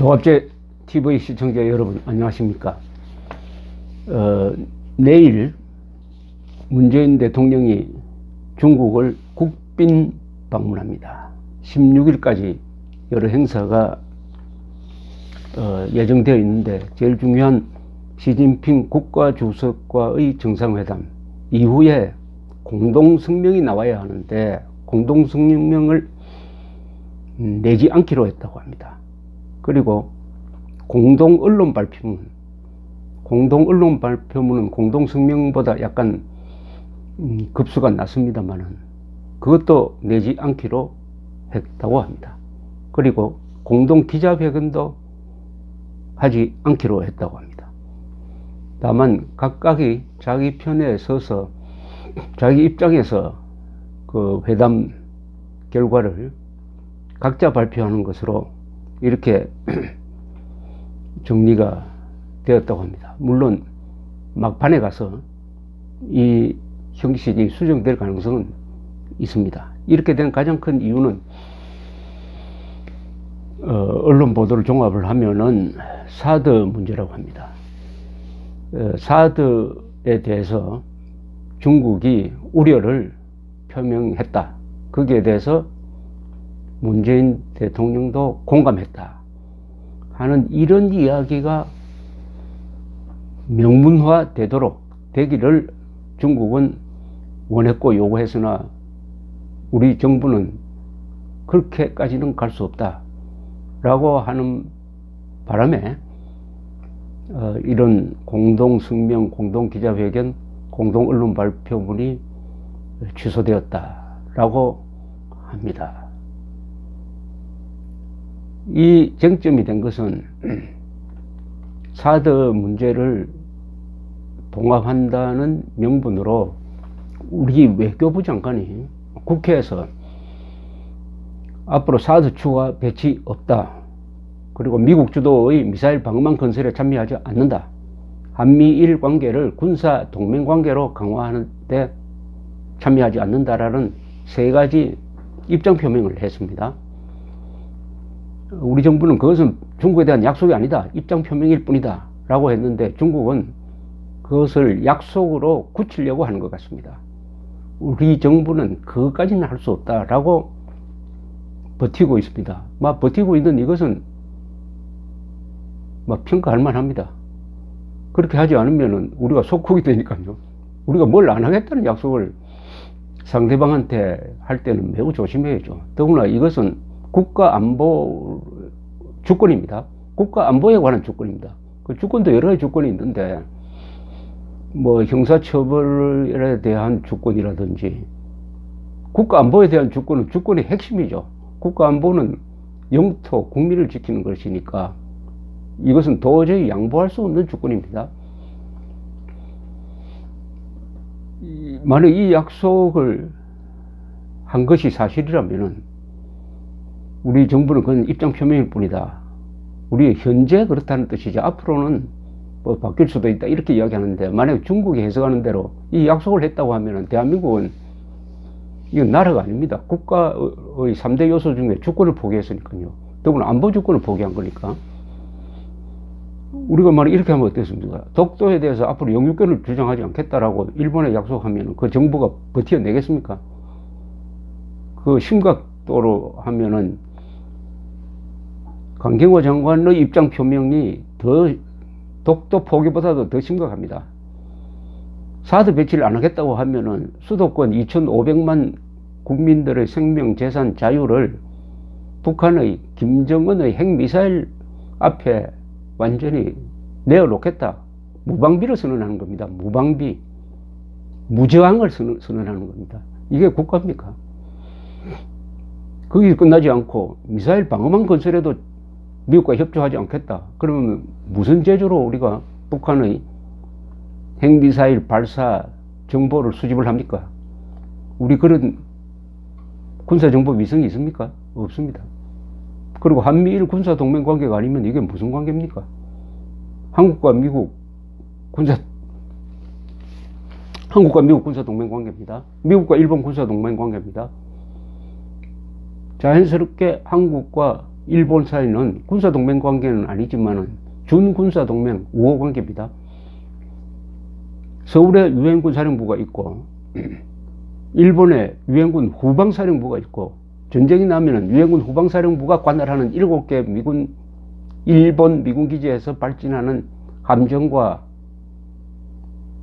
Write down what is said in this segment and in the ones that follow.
조합제 TV 시청자 여러분 안녕하십니까? 어, 내일 문재인 대통령이 중국을 국빈 방문합니다. 16일까지 여러 행사가 어, 예정되어 있는데 제일 중요한 시진핑 국가주석과의 정상회담 이후에 공동성명이 나와야 하는데 공동성명을 음, 내지 않기로 했다고 합니다. 그리고 공동 언론 발표문, 공동 언론 발표문은 공동 성명보다 약간 음, 급수가 낮습니다만은 그것도 내지 않기로 했다고 합니다. 그리고 공동 기자회견도 하지 않기로 했다고 합니다. 다만 각각이 자기 편에 서서 자기 입장에서 그 회담 결과를 각자 발표하는 것으로 이렇게 정리가 되었다고 합니다. 물론 막판에 가서 이 형식이 수정될 가능성은 있습니다. 이렇게 된 가장 큰 이유는 어, 언론 보도를 종합을 하면은 사드 문제라고 합니다. 어, 사드에 대해서 중국이 우려를 표명했다. 거기에 대해서 문재인 대통령도 공감했다. 하는 이런 이야기가 명문화 되도록 되기를 중국은 원했고 요구했으나 우리 정부는 그렇게까지는 갈 수 없다. 라고 하는 바람에 어, 이런 공동 성명, 공동 기자회견, 공동 언론 발표문이 취소되었다라고 합니다. 이 쟁점이 된 것은 사드 문제를 봉합한다는 명분으로 우리 외교부 장관이 국회에서 앞으로 사드 추가 배치 없다. 그리고 미국 주도의 미사일 방어망 건설에 참여하지 않는다. 한미일 관계를 군사 동맹 관계로 강화하는데 참여하지 않는다라는 세 가지 입장 표명을 했습니다. 우리 정부는 그것은 중국에 대한 약속이 아니다. 입장 표명일 뿐이다. 라고 했는데 중국은 그것을 약속으로 굳히려고 하는 것 같습니다. 우리 정부는 그것까지는 할 수 없다 라고 버티고 있습니다. 막 버티고 있는 이것은 막 평가할 만합니다. 그렇게 하지 않으면 우리가 속국이 되니까요. 우리가 뭘 안 하겠다는 약속을 상대방한테 할 때는 매우 조심해야죠. 더구나 이것은 국가 안보 주권입니다. 국가 안보에 관한 주권입니다. 그 주권도 여러 가지 주권이 있는데 뭐 형사처벌에 대한 주권이라든지 국가 안보에 대한 주권은 주권의 핵심이죠. 국가 안보는 영토, 국민을 지키는 것이니까 이것은 도저히 양보할 수 없는 주권입니다. 만약 이 약속을 한 것이 사실이라면은 우리 정부는 그건 입장 표명일 뿐이다. 우리 현재 그렇다는 뜻이죠. 앞으로는 뭐 바뀔 수도 있다. 이렇게 이야기하는데, 만약 중국이 해석하는 대로 이 약속을 했다고 하면은 대한민국은 이건 나라가 아닙니다. 국가의 3대 요소 중에 주권을 포기했으니까요. 더구나 안보 주권을 포기한 거니까. 우리가 만약 이렇게 하면 어떻습니까? 독도에 대해서 앞으로 영유권을 주장하지 않겠다라고 일본에 약속하면 그 정부가 버텨내겠습니까? 그 심각도로 하면은 강경호 장관의 입장 표명이 더 독도 포기보다도 더 심각합니다. 사드 배치를 안 하겠다고 하면은 수도권 2,500만 국민들의 생명, 재산, 자유를 북한의 김정은의 핵미사일 앞에 완전히 내어놓겠다. 무방비를 선언하는 겁니다. 무방비. 무저항을 선언하는 겁니다. 이게 국가입니까? 거기 끝나지 않고 미사일 방어망 건설에도 미국과 협조하지 않겠다. 그러면 무슨 제조로 우리가 북한의 핵미사일 발사 정보를 수집을 합니까? 우리 그런 군사정보 위성이 있습니까? 없습니다. 그리고 한미일 군사 동맹 관계가 아니면 이게 무슨 관계입니까? 한국과 미국 군사 한국과 미국 군사 동맹 관계입니다. 미국과 일본 군사 동맹 관계입니다. 자연스럽게 한국과 일본 사이는 군사 동맹 관계는 아니지만은 준군사 동맹 우호 관계입니다. 서울에 유엔군 사령부가 있고 일본에 유엔군 후방 사령부가 있고 전쟁이 나면은 유엔군 후방 사령부가 관할하는 일곱 개 미군 일본 미군 기지에서 발진하는 함정과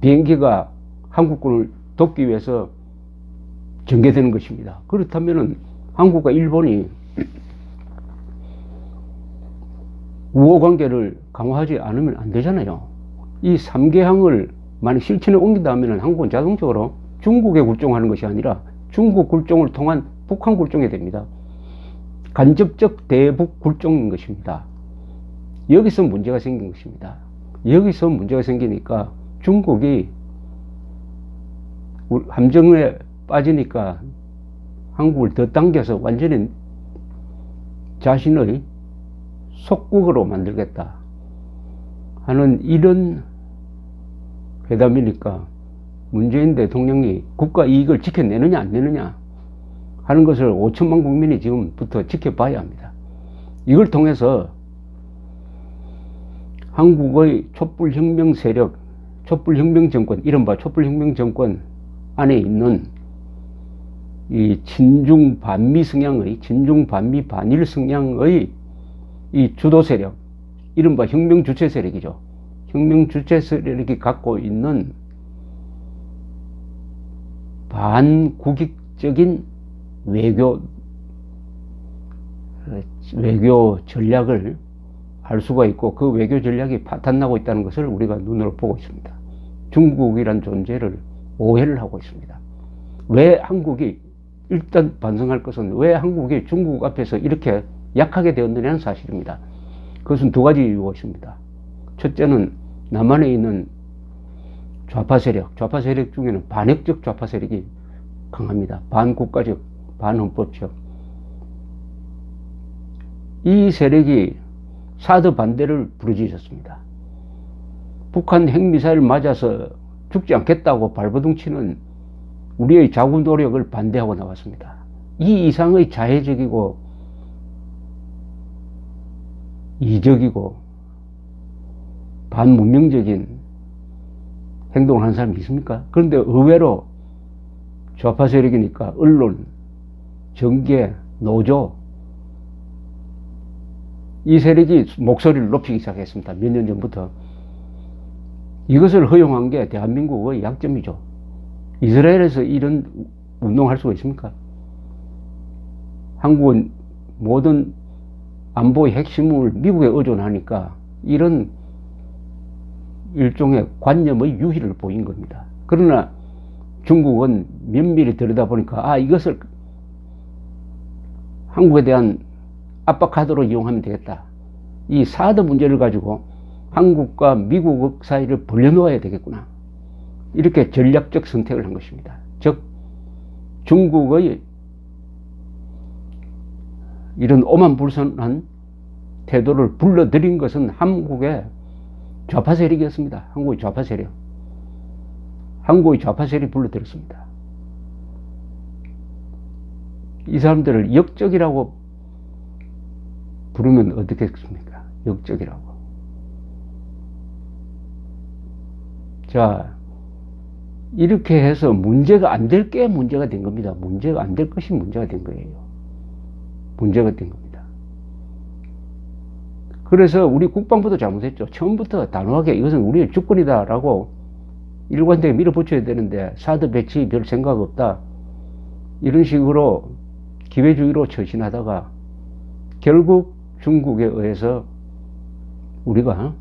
비행기가 한국군을 돕기 위해서 전개되는 것입니다. 그렇다면은 한국과 일본이 우호 관계를 강화하지 않으면 안 되잖아요. 이 3개항을 만약 실천에 옮긴다 하면 한국은 자동적으로 중국에 굴종하는 것이 아니라 중국 굴종을 통한 북한 굴종이 됩니다. 간접적 대북 굴종인 것입니다. 여기서 문제가 생긴 것입니다. 여기서 문제가 생기니까 중국이 함정에 빠지니까 한국을 더 당겨서 완전히 자신의 속국으로 만들겠다 하는 이런 회담이니까 문재인 대통령이 국가 이익을 지켜내느냐 안 내느냐 하는 것을 5천만 국민이 지금부터 지켜봐야 합니다. 이걸 통해서 한국의 촛불혁명 세력, 촛불혁명 정권, 이른바 촛불혁명 정권 안에 있는 이 친중 반미 성향의, 친중 반미 반일 성향의 이 주도 세력, 이른바 혁명 주체 세력이죠. 혁명 주체 세력이 갖고 있는 반국익적인 외교 외교 전략을 할 수가 있고 그 외교 전략이 파탄나고 있다는 것을 우리가 눈으로 보고 있습니다. 중국이란 존재를 오해를 하고 있습니다. 왜 한국이 일단 반성할 것은 왜 한국이 중국 앞에서 이렇게 약하게 되었느냐는 사실입니다. 그것은 두 가지 이유가 있습니다. 첫째는 남한에 있는 좌파 세력, 좌파 세력 중에는 반역적 좌파 세력이 강합니다. 반국가적, 반헌법적. 이 세력이 사드 반대를 부르짖었습니다. 북한 핵미사일 맞아서 죽지 않겠다고 발버둥 치는 우리의 자구 노력을 반대하고 나왔습니다. 이 이상의 자해적이고 이적이고 반문명적인 행동을 하는 사람이 있습니까? 그런데 의외로 좌파 세력이니까 언론, 정계, 노조 이 세력이 목소리를 높이기 시작했습니다. 몇 년 전부터. 이것을 허용한 게 대한민국의 약점이죠. 이스라엘에서 이런 운동할 수가 있습니까? 한국은 모든 안보의 핵심을 미국에 의존하니까 이런 일종의 관념의 유희를 보인 겁니다. 그러나 중국은 면밀히 들여다보니까 아 이것을 한국에 대한 압박 카드로 이용하면 되겠다. 이 사드 문제를 가지고 한국과 미국 사이를 벌려놓아야 되겠구나. 이렇게 전략적 선택을 한 것입니다. 즉 중국의 이런 오만불선한 태도를 불러들인 것은 한국의 좌파 세력이었습니다. 한국의 좌파 세력. 한국의 좌파 세력이 불러들였습니다. 이 사람들을 역적이라고 부르면 어떻겠습니까? 역적이라고. 자, 이렇게 해서 문제가 안 될 게 문제가 된 겁니다. 문제가 안 될 것이 문제가 된 거예요. 문제가 된 겁니다. 그래서 우리 국방부도 잘못했죠. 처음부터 단호하게 이것은 우리의 주권이다라고 일관되게 밀어붙여야 되는데 사드 배치 별 생각 없다. 이런 식으로 기회주의로 처신하다가 결국 중국에 의해서 우리가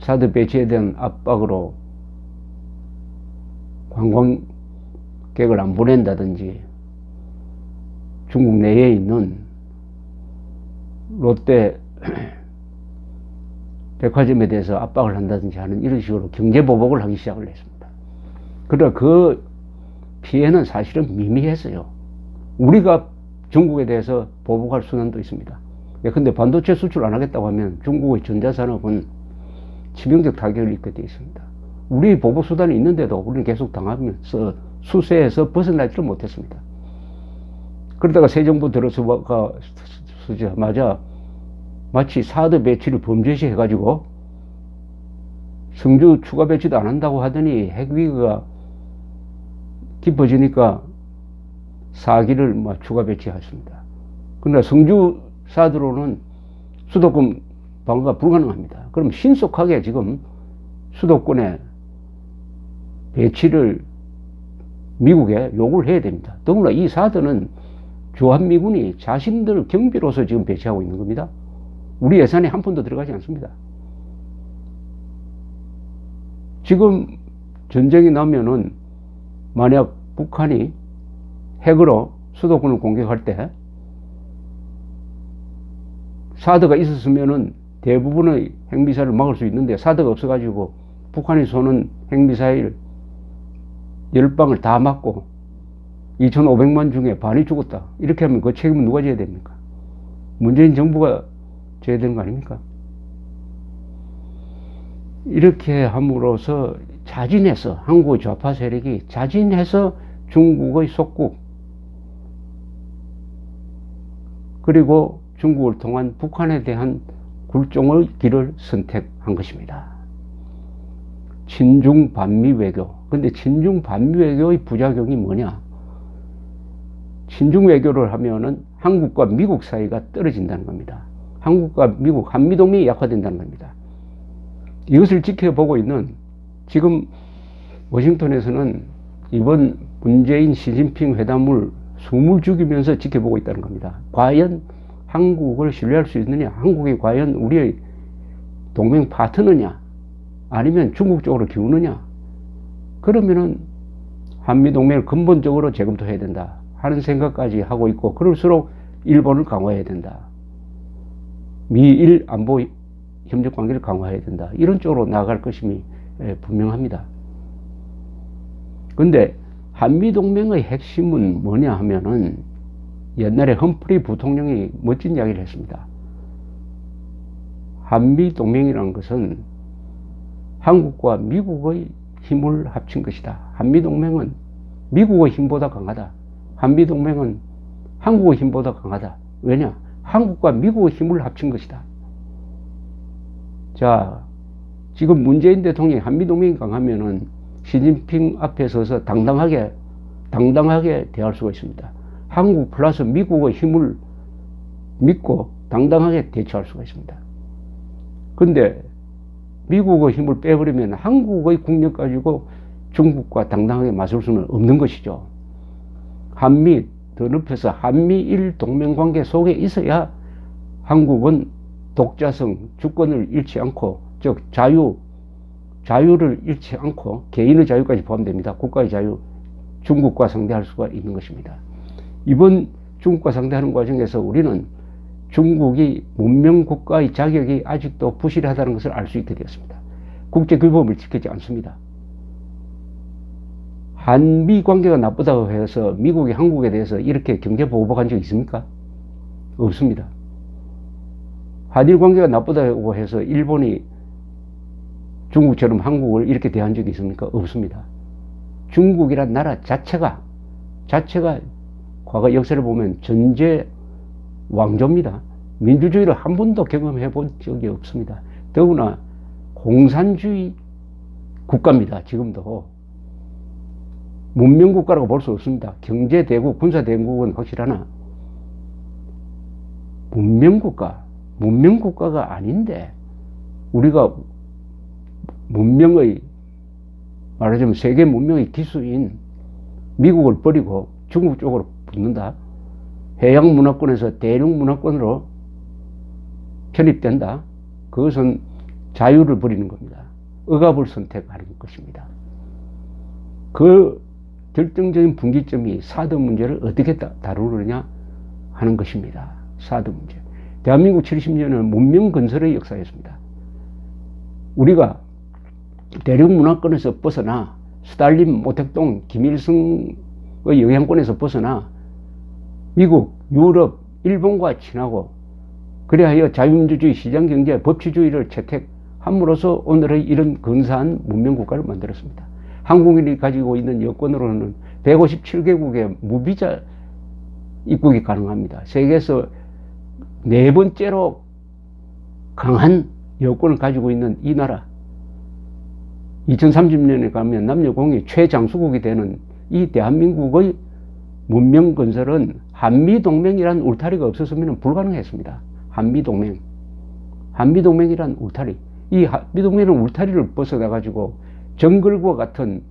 사드 배치에 대한 압박으로 관광객을 안 보낸다든지 중국 내에 있는 롯데 백화점에 대해서 압박을 한다든지 하는 이런 식으로 경제 보복을 하기 시작을 했습니다. 그러나 그 피해는 사실은 미미했어요. 우리가 중국에 대해서 보복할 수단도 있습니다. 예, 근데 반도체 수출 안 하겠다고 하면 중국의 전자산업은 치명적 타격을 입게 되어 있습니다. 우리 보복 수단이 있는데도 우리는 계속 당하면서 수세에서 벗어나지를 못했습니다. 그러다가 새 정부 들어서가 없어지자마자 마치 사드 배치를 범죄시 해가지고 성주 추가 배치도 안 한다고 하더니 핵위기가 깊어지니까 사기를 막 추가 배치했습니다. 그러나 성주 사드로는 수도권 방어가 불가능합니다. 그럼 신속하게 지금 수도권에 배치를 미국에 요구를 해야 됩니다. 더구나 이 사드는 주한미군이 자신들 경비로서 지금 배치하고 있는 겁니다. 우리 예산에 한 푼도 들어가지 않습니다. 지금 전쟁이 나면은 만약 북한이 핵으로 수도권을 공격할 때 사드가 있었으면은 대부분의 핵미사일을 막을 수 있는데 사드가 없어가지고 북한이 쏘는 핵미사일 10방을 다 맞고 2,500만 중에 반이 죽었다. 이렇게 하면 그 책임은 누가 져야 됩니까? 문재인 정부가 져야 되는 거 아닙니까? 이렇게 함으로써 자진해서 한국 좌파 세력이 자진해서 중국의 속국 그리고 중국을 통한 북한에 대한 굴종의 길을 선택한 것입니다. 친중 반미 외교. 근데 친중 반미 외교의 부작용이 뭐냐? 친중 외교를 하면은 한국과 미국 사이가 떨어진다는 겁니다. 한국과 미국 한미동맹이 약화된다는 겁니다. 이것을 지켜보고 있는 지금 워싱턴에서는 이번 문재인 시진핑 회담을 숨을 죽이면서 지켜보고 있다는 겁니다. 과연 한국을 신뢰할 수 있느냐? 한국이 과연 우리의 동맹 파트너냐? 아니면 중국 쪽으로 기우느냐? 그러면은 한미 동맹을 근본적으로 재검토해야 된다 하는 생각까지 하고 있고 그럴수록 일본을 강화해야 된다. 미일 안보 협력 관계를 강화해야 된다. 이런 쪽으로 나아갈 것임이 예, 분명합니다. 근데 한미동맹의 핵심은 뭐냐 하면은 옛날에 험프리 부통령이 멋진 이야기를 했습니다. 한미동맹이라는 것은 한국과 미국의 힘을 합친 것이다. 한미동맹은 미국의 힘보다 강하다. 한미동맹은 한국의 힘보다 강하다. 왜냐? 한국과 미국의 힘을 합친 것이다. 자, 지금 문재인 대통령이 한미동맹이 강하면은 시진핑 앞에 서서 당당하게, 당당하게 대할 수가 있습니다. 한국 플러스 미국의 힘을 믿고 당당하게 대처할 수가 있습니다. 근데 미국의 힘을 빼버리면 한국의 국력 가지고 중국과 당당하게 맞설 수는 없는 것이죠. 한미 더 높여서 한미일 동맹관계 속에 있어야 한국은 독자성, 주권을 잃지 않고 즉 자유, 자유를 잃지 않고 개인의 자유까지 포함됩니다. 국가의 자유, 중국과 상대할 수가 있는 것입니다. 이번 중국과 상대하는 과정에서 우리는 중국이 문명 국가의 자격이 아직도 부실하다는 것을 알 수 있게 되었습니다. 국제 규범을 지키지 않습니다. 한미 관계가 나쁘다고 해서 미국이 한국에 대해서 이렇게 경제 보복한 적 있습니까? 없습니다. 한일 관계가 나쁘다고 해서 일본이 중국처럼 한국을 이렇게 대한 적이 있습니까? 없습니다. 중국이란 나라 자체가 자체가 과거 역사를 보면 전제 왕조입니다. 민주주의를 한 번도 경험해 본 적이 없습니다. 더구나 공산주의 국가입니다. 지금도. 문명국가라고 볼 수 없습니다. 경제대국, 군사대국은 확실하나 문명국가, 문명국가가 아닌데 우리가 문명의 말하자면 세계 문명의 기수인 미국을 버리고 중국 쪽으로 붙는다. 해양 문화권에서 대륙 문화권으로 편입된다. 그것은 자유를 버리는 겁니다. 억압을 선택하는 것입니다. 그 결정적인 분기점이 사드 문제를 어떻게 다루느냐 하는 것입니다. 사드 문제. 대한민국 70년은 문명 건설의 역사였습니다. 우리가 대륙 문화권에서 벗어나 스탈린, 모택동, 김일성의 영향권에서 벗어나 미국, 유럽, 일본과 친하고 그래야 자유민주주의 시장경제 법치주의를 채택함으로써 오늘의 이런 근사한 문명국가를 만들었습니다. 한국인이 가지고 있는 여권으로는 157개국의 무비자 입국이 가능합니다. 세계에서 네 번째로 강한 여권을 가지고 있는 이 나라. 2030년에 가면 남녀 공이 최장수국이 되는 이 대한민국의 문명 건설은 한미동맹이란 울타리가 없었으면 불가능했습니다. 한미동맹. 한미동맹이란 울타리. 이 한미동맹은 울타리를 벗어나 가지고 정글과 같은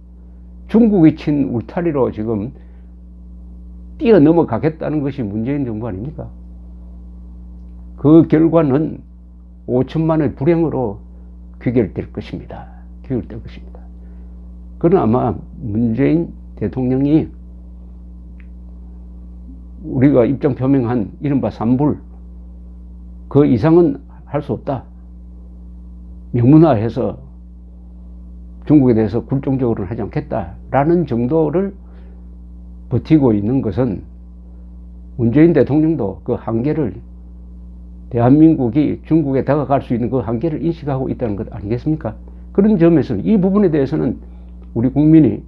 중국이 친 울타리로 지금 뛰어넘어가겠다는 것이 문재인 정부 아닙니까? 그 결과는 5천만의 불행으로 귀결될 것입니다. 귀결될 것입니다. 그는 아마 문재인 대통령이 우리가 입장 표명한 이른바 삼불 그 이상은 할 수 없다. 명문화해서 중국에 대해서 굴종적으로는 하지 않겠다라는 정도를 버티고 있는 것은 문재인 대통령도 그 한계를 대한민국이 중국에 다가갈 수 있는 그 한계를 인식하고 있다는 것 아니겠습니까? 그런 점에서 이 부분에 대해서는 우리 국민이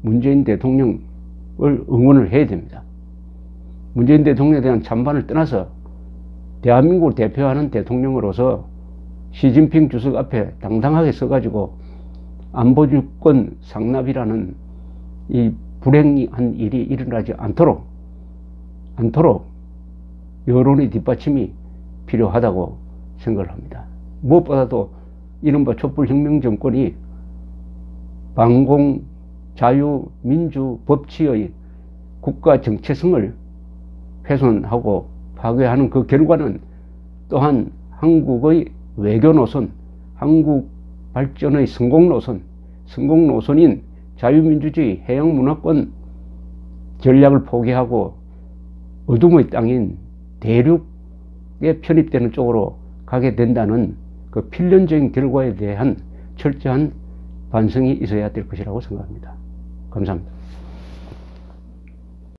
문재인 대통령을 응원을 해야 됩니다. 문재인 대통령에 대한 찬반을 떠나서 대한민국을 대표하는 대통령으로서 시진핑 주석 앞에 당당하게 서가지고 안보주권 상납이라는 이 불행한 일이 일어나지 않도록 않도록 여론의 뒷받침이 필요하다고 생각을 합니다. 무엇보다도 이른바 촛불혁명 정권이 반공 자유 민주 법치의 국가 정체성을 훼손하고 파괴하는 그 결과는 또한 한국의 외교 노선, 한국 발전의 성공 노선, 성공 노선인 자유민주주의 해양문화권 전략을 포기하고 어둠의 땅인 대륙에 편입되는 쪽으로 가게 된다는 그 필연적인 결과에 대한 철저한 반성이 있어야 될 것이라고 생각합니다. 감사합니다.